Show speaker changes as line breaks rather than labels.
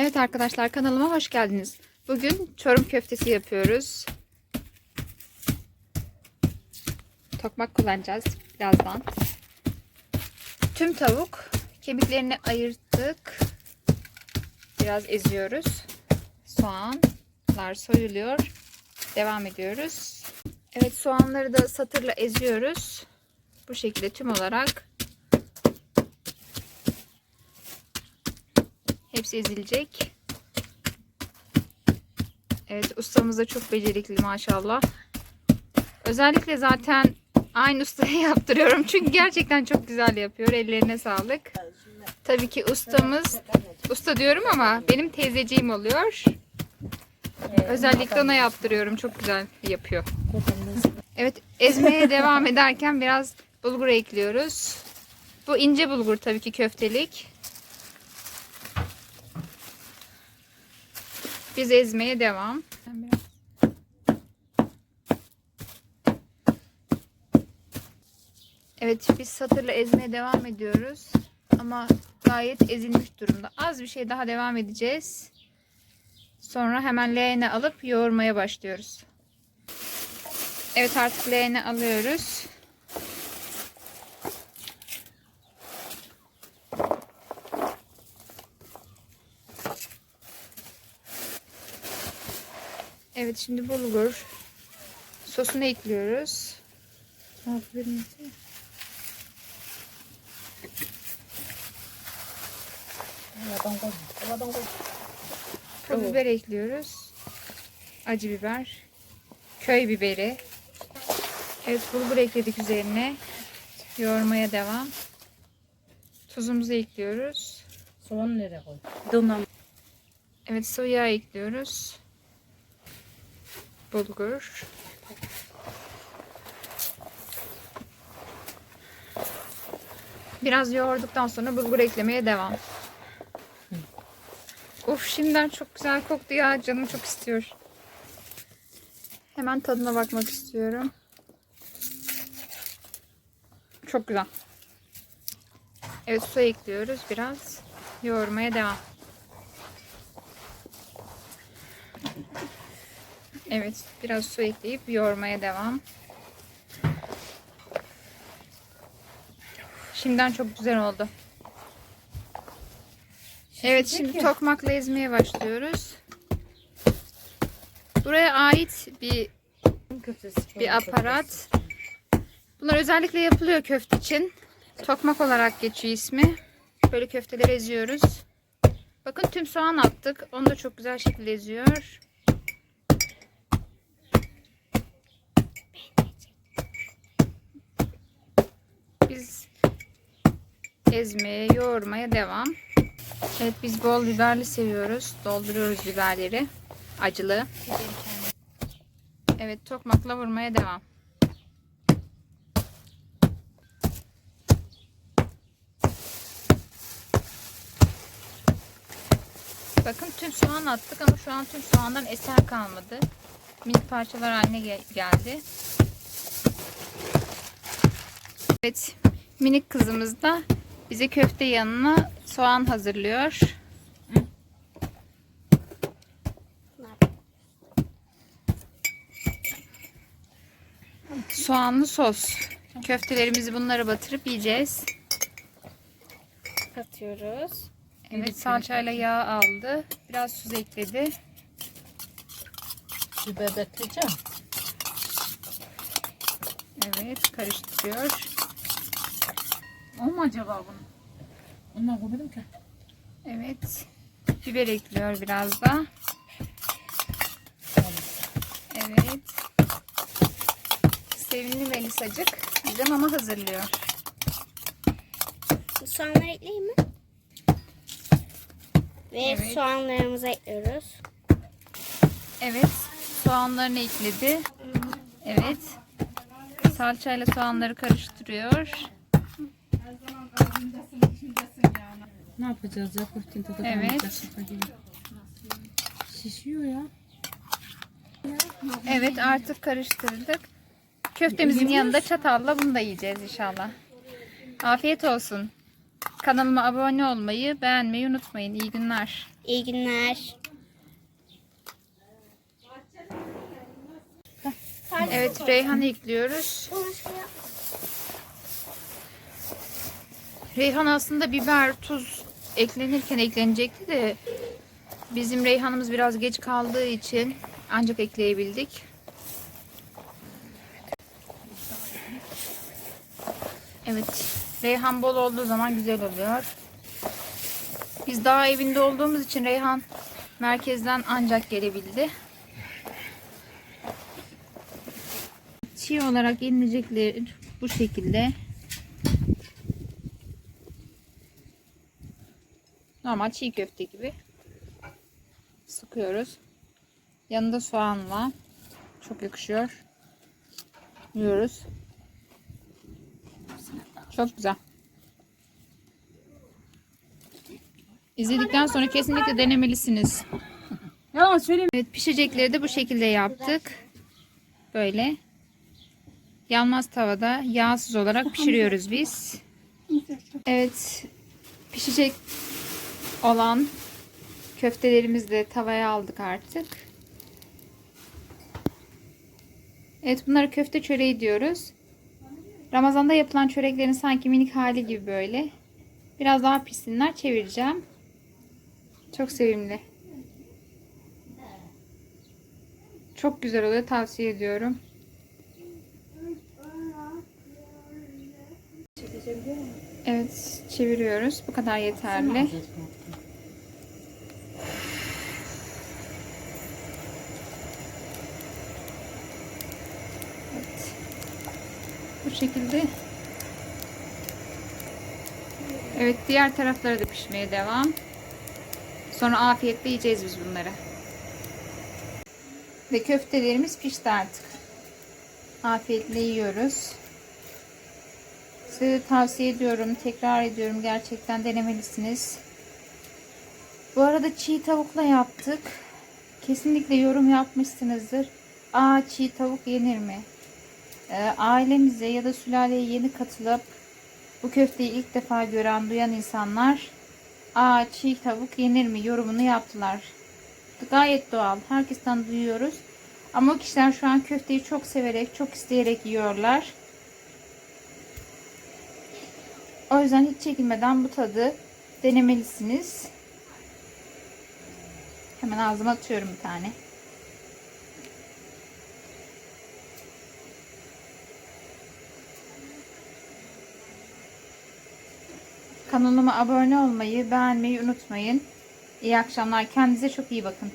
Evet arkadaşlar kanalıma hoş geldiniz. Bugün çorum köftesi yapıyoruz. Tokmak kullanacağız birazdan. Tüm tavuk kemiklerini ayırttık. Biraz eziyoruz. Soğanlar soyuluyor. Devam ediyoruz. Evet soğanları da satırla eziyoruz. Bu şekilde tüm olarak Hepsi ezilecek. Evet ustamız da çok becerikli maşallah. Özellikle zaten aynı ustaya yaptırıyorum. Çünkü gerçekten çok güzel yapıyor. Ellerine sağlık. Tabii ki ustamız usta diyorum ama benim teyzeciğim oluyor. Özellikle ona yaptırıyorum. Çok güzel yapıyor. Evet ezmeye devam ederken biraz bulgur ekliyoruz. Bu ince bulgur tabii ki köftelik. Biz ezmeye devam. Evet biz satırla ezmeye devam ediyoruz. Ama gayet ezilmiş durumda. Az bir şey daha devam edeceğiz. Sonra hemen leğene alıp yoğurmaya başlıyoruz. Evet artık leğene alıyoruz. Evet şimdi bulgur sosunu ekliyoruz. Pul biber ekliyoruz. Acı biber. Köy biberi. Evet bulgur ekledik üzerine. Yoğurmaya devam. Tuzumuzu ekliyoruz.
Soğan nereye koy? Donam.
Evet yağ ekliyoruz. Bulgur. Biraz yoğurduktan sonra bulgur eklemeye devam. Of şimdiden çok güzel koktu ya. Canım çok istiyor. Hemen tadına bakmak istiyorum. Çok güzel. Evet su ekliyoruz biraz. Yoğurmaya devam. Evet, biraz su ekleyip yoğurmaya devam. Şimdiden çok güzel oldu. Evet, şimdi tokmakla ezmeye başlıyoruz. Buraya ait bir bir aparat. Bunlar özellikle yapılıyor köfte için. Tokmak olarak geçiyor ismi. Böyle köfteleri eziyoruz. Bakın tüm soğan attık. Onu da çok güzel şekilde eziyor. Biz ezmeye, yoğurmaya devam. Evet biz bol biberli seviyoruz. Dolduruyoruz biberleri. Acılı. Evet tokmakla vurmaya devam. Bakın tüm soğan attık ama şu an tüm soğandan eser kalmadı. Minik parçalar haline gel- geldi. Evet minik kızımız da bize köfte yanına soğan hazırlıyor. Soğanlı sos. Köftelerimizi bunlara batırıp yiyeceğiz.
Katıyoruz.
Evet salçayla yağ aldı. Biraz tuz ekledi.
Biber bekleyeceğim.
Evet karıştırıyor.
O mu acaba bunun? Ondan koymadım ki.
Evet. Biber ekliyor biraz da. Evet. Sevimli Melisacık bize mama hazırlıyor.
Soğanları ekleyeyim mi? Ve
Evet.
soğanlarımızı ekliyoruz.
Evet. Soğanlarını ekledi. Evet. Salçayla soğanları karıştırıyor.
Ne yapacağız ya köftenin tadı
Evet.
Şişiyor ya.
Evet artık karıştırdık. Köftemizin yanında çatalla bunu da yiyeceğiz inşallah. Afiyet olsun. Kanalıma abone olmayı, beğenmeyi unutmayın. İyi günler.
İyi günler.
Evet, reyhan ekliyoruz. Reyhan aslında biber, tuz eklenirken eklenecekti de bizim reyhanımız biraz geç kaldığı için ancak ekleyebildik. Evet, reyhan bol olduğu zaman güzel oluyor. Biz daha evinde olduğumuz için reyhan merkezden ancak gelebildi. Çiğ olarak yenilecekleri bu şekilde. Normal çiğ köfte gibi. Sıkıyoruz. Yanında soğanla. Çok yakışıyor. Yiyoruz. Çok güzel. İzledikten sonra kesinlikle denemelisiniz.
Yalan söyleyeyim.
Evet pişecekleri de bu şekilde yaptık. Böyle. Yanmaz tavada yağsız olarak pişiriyoruz biz. Evet pişecek olan köftelerimizi de tavaya aldık artık. Evet bunlara köfte çöreği diyoruz. Ramazanda yapılan çöreklerin sanki minik hali gibi böyle. Biraz daha pişsinler çevireceğim. Çok sevimli. Çok güzel oluyor. Tavsiye ediyorum. Evet, çeviriyoruz. Bu kadar yeterli. Bu şekilde. Evet, diğer tarafları da pişmeye devam. Sonra afiyetle yiyeceğiz biz bunları. Ve köftelerimiz pişti artık. Afiyetle yiyoruz. Size tavsiye ediyorum. Tekrar ediyorum. Gerçekten denemelisiniz. Bu arada çiğ tavukla yaptık. Kesinlikle yorum yapmışsınızdır. Aa çiğ tavuk yenir mi? Ee, ailemize ya da sülaleye yeni katılıp bu köfteyi ilk defa gören, duyan insanlar Aa çiğ tavuk yenir mi yorumunu yaptılar. Gayet doğal. Herkesten duyuyoruz. Ama o kişiler şu an köfteyi çok severek, çok isteyerek yiyorlar. O yüzden hiç çekinmeden bu tadı denemelisiniz. Hemen ağzıma atıyorum bir tane. Kanalıma abone olmayı, beğenmeyi unutmayın. İyi akşamlar. Kendinize çok iyi bakın.